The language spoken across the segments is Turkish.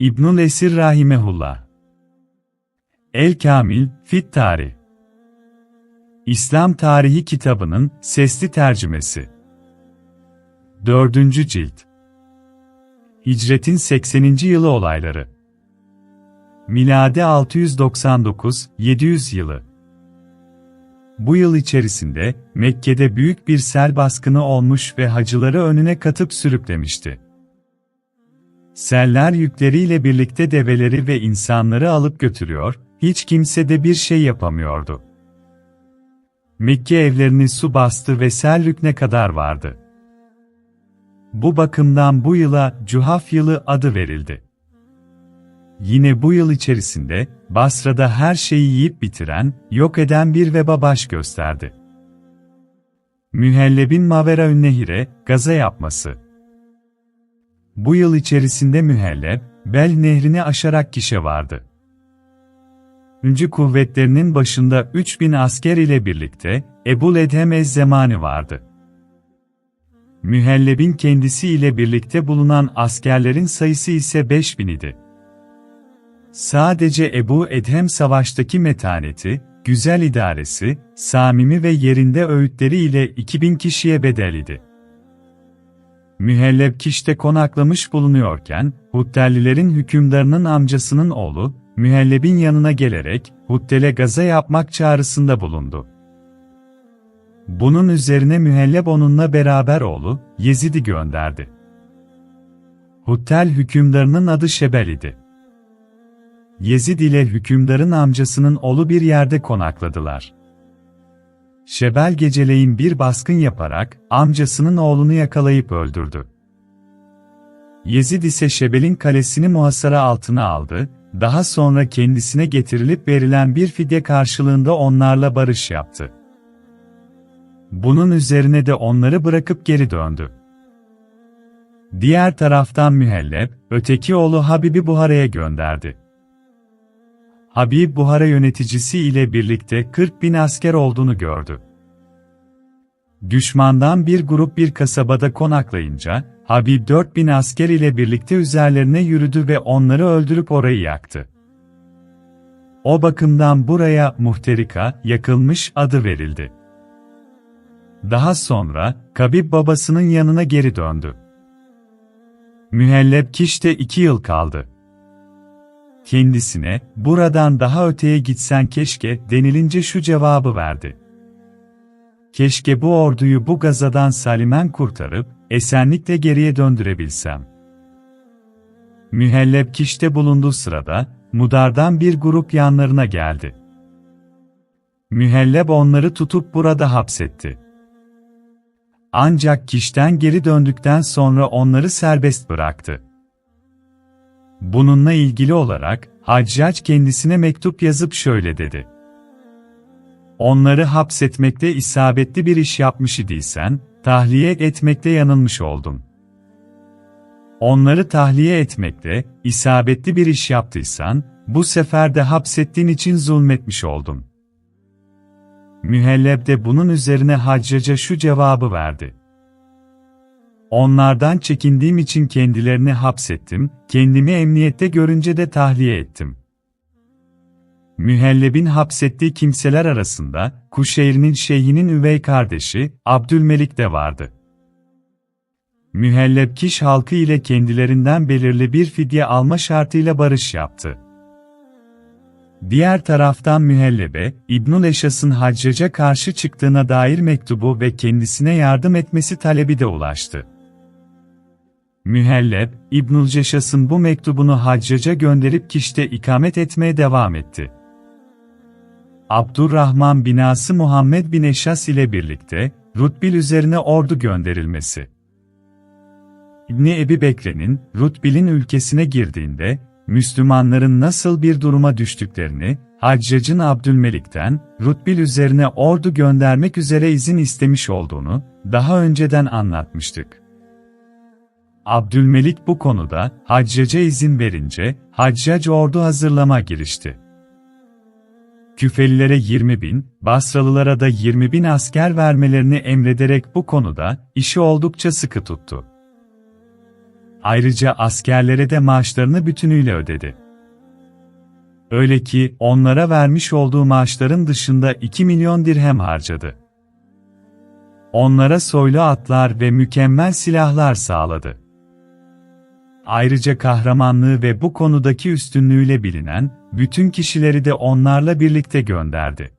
İbnül Esir Rahimehullah El Kamil, Fit Tarih İslam Tarihi kitabının sesli tercümesi 4. Cilt Hicretin 80. yılı olayları Miladi 699-700 yılı Bu yıl içerisinde Mekke'de büyük bir sel baskını olmuş ve hacıları önüne katıp sürüklemişti. Seller yükleriyle birlikte develeri ve insanları alıp götürüyor, hiç kimse de bir şey yapamıyordu. Mekke evlerini su bastı ve sel rükne kadar vardı. Bu bakımdan bu yıla Cuhaf yılı adı verildi. Yine bu yıl içerisinde Basra'da her şeyi yiyip bitiren, yok eden bir veba baş gösterdi. Mühellebin Mavera Ünnehir'e gaza yapması. Bu yıl içerisinde Mühelleb, Bel nehrini aşarak kişe vardı. Üncü kuvvetlerinin başında 3000 asker ile birlikte Ebul Edhem Ez-Zemani vardı. Mühellebin kendisi ile birlikte bulunan askerlerin sayısı ise 5000 idi. Sadece Ebu Edhem savaştaki metaneti, güzel idaresi, samimi ve yerinde öğütleri ile 2000 kişiye bedel idi. Mühelleb Kiş'te konaklamış bulunuyorken, Huttellilerin hükümdarının amcasının oğlu, Mühelleb'in yanına gelerek, Huttel'e gaza yapmak çağrısında bulundu. Bunun üzerine Mühelleb onunla beraber oğlu, Yezid'i gönderdi. Huttel hükümdarının adı Şebel idi. Yezid ile hükümdarın amcasının oğlu bir yerde konakladılar. Şebel geceleyin bir baskın yaparak, amcasının oğlunu yakalayıp öldürdü. Yezid ise Şebel'in kalesini muhasara altına aldı, daha sonra kendisine getirilip verilen bir fidye karşılığında onlarla barış yaptı. Bunun üzerine de onları bırakıp geri döndü. Diğer taraftan Mühelleb, öteki oğlu Habib'i Buhara'ya gönderdi. Habib Buhara yöneticisi ile birlikte 40 bin asker olduğunu gördü. Düşmandan bir grup bir kasabada konaklayınca, Habib 4 bin asker ile birlikte üzerlerine yürüdü ve onları öldürüp orayı yaktı. O bakımdan buraya Muhterika, yakılmış adı verildi. Daha sonra, Kabib babasının yanına geri döndü. Mühelleb Kiş'te iki yıl kaldı kendisine, buradan daha öteye gitsen keşke denilince şu cevabı verdi. Keşke bu orduyu bu gazadan salimen kurtarıp, esenlikle geriye döndürebilsem. Mühelleb kişte bulunduğu sırada, Mudar'dan bir grup yanlarına geldi. Mühelleb onları tutup burada hapsetti. Ancak kişten geri döndükten sonra onları serbest bıraktı. Bununla ilgili olarak, Haccac kendisine mektup yazıp şöyle dedi. Onları hapsetmekte isabetli bir iş yapmış idiysen, tahliye etmekte yanılmış oldun. Onları tahliye etmekte, isabetli bir iş yaptıysan, bu sefer de hapsettiğin için zulmetmiş oldun. Mühelleb de bunun üzerine Haccac'a şu cevabı verdi. Onlardan çekindiğim için kendilerini hapsettim, kendimi emniyette görünce de tahliye ettim. Mühelleb'in hapsettiği kimseler arasında, Kuşeyr'in şeyhinin üvey kardeşi, Abdülmelik de vardı. Mühelleb Kiş halkı ile kendilerinden belirli bir fidye alma şartıyla barış yaptı. Diğer taraftan Mühellebe, İbnül Eşas'ın Haccac'a karşı çıktığına dair mektubu ve kendisine yardım etmesi talebi de ulaştı. Mühelleb, İbnül Ceşas'ın bu mektubunu Haccac'a gönderip Kiş'te ikamet etmeye devam etti. Abdurrahman binası Muhammed bin Eşas ile birlikte, Rutbil üzerine ordu gönderilmesi. İbni Ebi Bekre'nin, Rutbil'in ülkesine girdiğinde, Müslümanların nasıl bir duruma düştüklerini, Haccac'ın Abdülmelik'ten, Rutbil üzerine ordu göndermek üzere izin istemiş olduğunu, daha önceden anlatmıştık. Abdülmelik bu konuda, Haccac'a izin verince, Haccac ordu hazırlama girişti. Küfelilere 20 bin, Basralılara da 20 bin asker vermelerini emrederek bu konuda, işi oldukça sıkı tuttu. Ayrıca askerlere de maaşlarını bütünüyle ödedi. Öyle ki onlara vermiş olduğu maaşların dışında 2 milyon dirhem harcadı. Onlara soylu atlar ve mükemmel silahlar sağladı. Ayrıca kahramanlığı ve bu konudaki üstünlüğüyle bilinen bütün kişileri de onlarla birlikte gönderdi.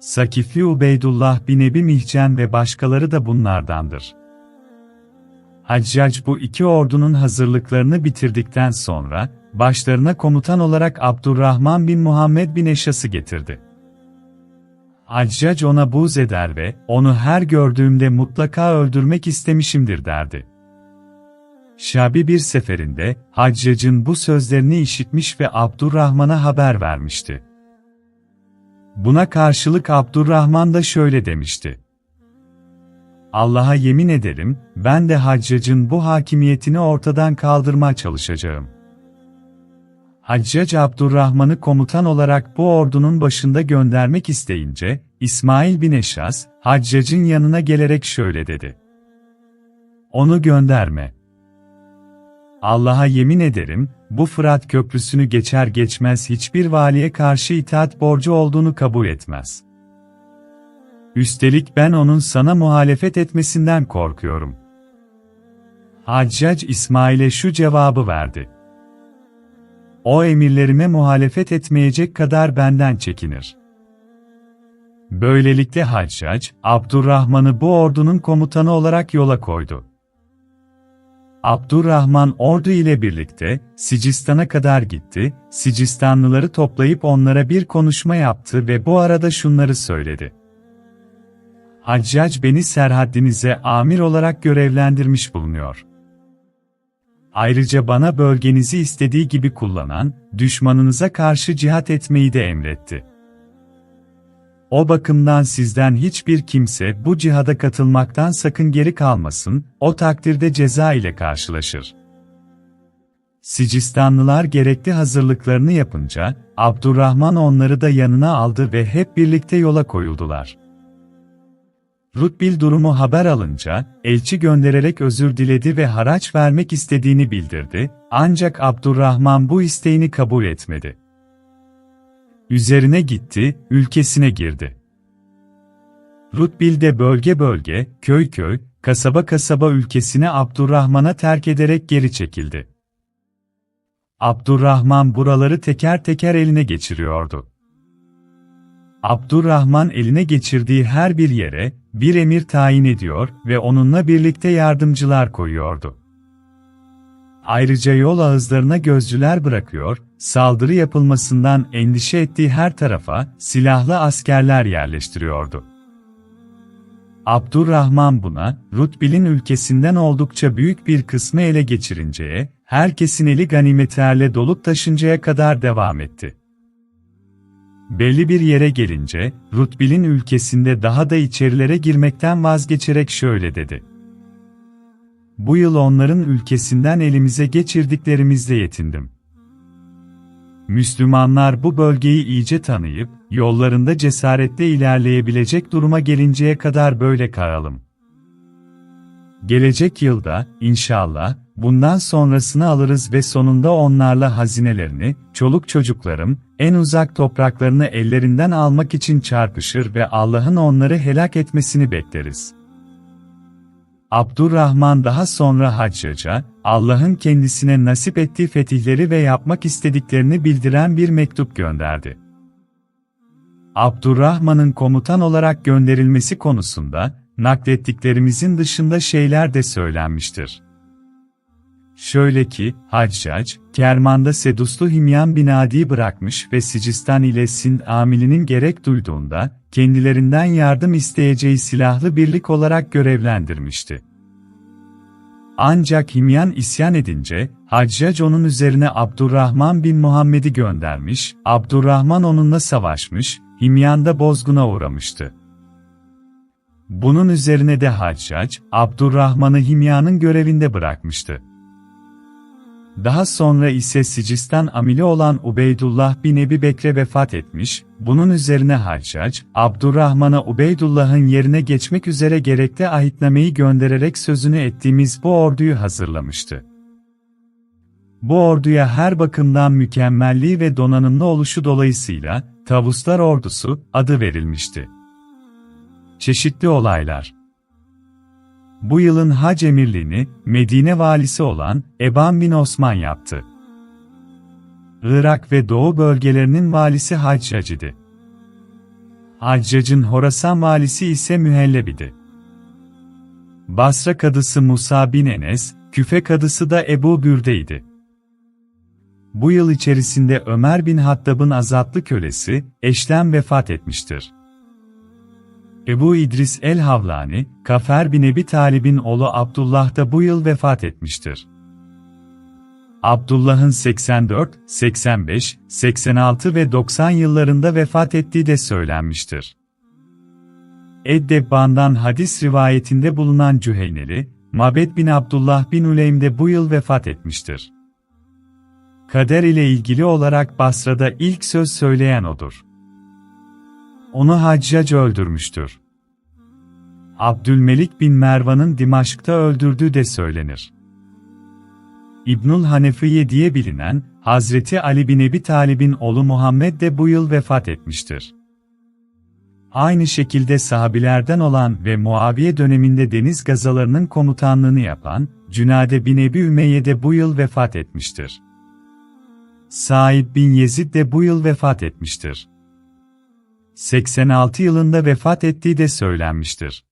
Sakifli Ubeydullah bin Ebi Mihcen ve başkaları da bunlardandır. Haccac bu iki ordunun hazırlıklarını bitirdikten sonra, başlarına komutan olarak Abdurrahman bin Muhammed bin Eşas'ı getirdi. Haccac ona buğz eder ve, onu her gördüğümde mutlaka öldürmek istemişimdir derdi. Şabi bir seferinde, Haccac'ın bu sözlerini işitmiş ve Abdurrahman'a haber vermişti. Buna karşılık Abdurrahman da şöyle demişti. Allah'a yemin ederim, ben de Haccac'ın bu hakimiyetini ortadan kaldırmaya çalışacağım. Haccac Abdurrahman'ı komutan olarak bu ordunun başında göndermek isteyince, İsmail bin Eşas, Haccac'ın yanına gelerek şöyle dedi. Onu gönderme. Allah'a yemin ederim, bu Fırat Köprüsü'nü geçer geçmez hiçbir valiye karşı itaat borcu olduğunu kabul etmez. Üstelik ben onun sana muhalefet etmesinden korkuyorum. Haccac İsmail'e şu cevabı verdi. O emirlerime muhalefet etmeyecek kadar benden çekinir. Böylelikle Haccac, Abdurrahman'ı bu ordunun komutanı olarak yola koydu. Abdurrahman ordu ile birlikte Sicistan'a kadar gitti, Sicistanlıları toplayıp onlara bir konuşma yaptı ve bu arada şunları söyledi. Haccac beni Serhaddinize amir olarak görevlendirmiş bulunuyor. Ayrıca bana bölgenizi istediği gibi kullanan, düşmanınıza karşı cihat etmeyi de emretti. O bakımdan sizden hiçbir kimse bu cihada katılmaktan sakın geri kalmasın, o takdirde ceza ile karşılaşır. Sicistanlılar gerekli hazırlıklarını yapınca, Abdurrahman onları da yanına aldı ve hep birlikte yola koyuldular. Rutbil durumu haber alınca, elçi göndererek özür diledi ve haraç vermek istediğini bildirdi, ancak Abdurrahman bu isteğini kabul etmedi. Üzerine gitti, ülkesine girdi. Rutbil de bölge bölge, köy köy, kasaba kasaba ülkesine Abdurrahman'a terk ederek geri çekildi. Abdurrahman buraları teker teker eline geçiriyordu. Abdurrahman eline geçirdiği her bir yere bir emir tayin ediyor ve onunla birlikte yardımcılar koyuyordu. Ayrıca yol ağızlarına gözcüler bırakıyor, saldırı yapılmasından endişe ettiği her tarafa silahlı askerler yerleştiriyordu. Abdurrahman buna, Rutbil'in ülkesinden oldukça büyük bir kısmı ele geçirinceye, herkesin eli ganimetlerle dolup taşıncaya kadar devam etti. Belli bir yere gelince, Rutbil'in ülkesinde daha da içerilere girmekten vazgeçerek şöyle dedi. Bu yıl onların ülkesinden elimize geçirdiklerimizle yetindim. Müslümanlar bu bölgeyi iyice tanıyıp, yollarında cesaretle ilerleyebilecek duruma gelinceye kadar böyle kalalım. Gelecek yılda, inşallah, bundan sonrasını alırız ve sonunda onlarla hazinelerini, çoluk çocuklarım, en uzak topraklarını ellerinden almak için çarpışır ve Allah'ın onları helak etmesini bekleriz. Abdurrahman daha sonra Haccac'a, Allah'ın kendisine nasip ettiği fetihleri ve yapmak istediklerini bildiren bir mektup gönderdi. Abdurrahman'ın komutan olarak gönderilmesi konusunda, naklettiklerimizin dışında şeyler de söylenmiştir. Şöyle ki, Haccac, Kerman'da Seduslu Himyan bin Adi bırakmış ve Sicistan ile Sind amilinin gerek duyduğunda, kendilerinden yardım isteyeceği silahlı birlik olarak görevlendirmişti. Ancak Himyan isyan edince, Haccac onun üzerine Abdurrahman bin Muhammed'i göndermiş, Abdurrahman onunla savaşmış, Himyan da bozguna uğramıştı. Bunun üzerine de Haccac, Abdurrahman'ı Himyan'ın görevinde bırakmıştı. Daha sonra ise Sicistan amili olan Ubeydullah bin Ebi Bekre vefat etmiş, bunun üzerine Haccac, Abdurrahman'a Ubeydullah'ın yerine geçmek üzere gerekli ahitnameyi göndererek sözünü ettiğimiz bu orduyu hazırlamıştı. Bu orduya her bakımdan mükemmelliği ve donanımlı oluşu dolayısıyla, Tavuslar Ordusu adı verilmişti. Çeşitli olaylar Bu yılın hac emirliğini, Medine valisi olan Eban bin Osman yaptı. Irak ve Doğu bölgelerinin valisi Haccac'idi. Haccac'ın Horasan valisi ise Mühellebi'di. Basra kadısı Musa bin Enes, Küfe kadısı da Ebu Bürde'ydi. Bu yıl içerisinde Ömer bin Hattab'ın azatlı kölesi, Eşlem vefat etmiştir. Ebu İdris el-Havlani, Kafer bin Ebi Talib'in oğlu Abdullah da bu yıl vefat etmiştir. Abdullah'ın 84, 85, 86 ve 90 yıllarında vefat ettiği de söylenmiştir. Eddebban'dan hadis rivayetinde bulunan Cüheyneli, Mabed bin Abdullah bin Uleym de bu yıl vefat etmiştir. Kader ile ilgili olarak Basra'da ilk söz söyleyen odur. Onu Haccac öldürmüştür. Abdülmelik bin Mervan'ın Dimaşk'ta öldürdüğü de söylenir. İbnül Hanefiye diye bilinen, Hazreti Ali bin Ebi Talib'in oğlu Muhammed de bu yıl vefat etmiştir. Aynı şekilde sahabilerden olan ve Muaviye döneminde deniz gazalarının komutanlığını yapan, Cünade bin Ebi Ümeyye de bu yıl vefat etmiştir. Said bin Yezid de bu yıl vefat etmiştir. 86 yılında vefat ettiği de söylenmiştir.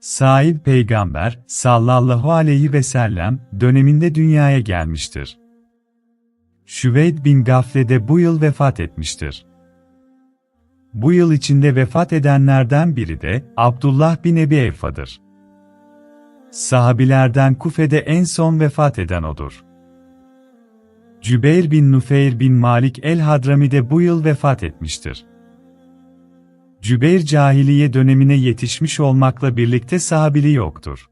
Said peygamber sallallahu aleyhi ve sellem döneminde dünyaya gelmiştir. Şüveyd bin Gafle de bu yıl vefat etmiştir. Bu yıl içinde vefat edenlerden biri de Abdullah bin Ebi Evfa'dır. Sahabilerden Kufe'de en son vefat eden odur. Cübeyr bin Nufeyr bin Malik el-Hadrami de bu yıl vefat etmiştir. Cübeyr cahiliye dönemine yetişmiş olmakla birlikte sahabiliği yoktur.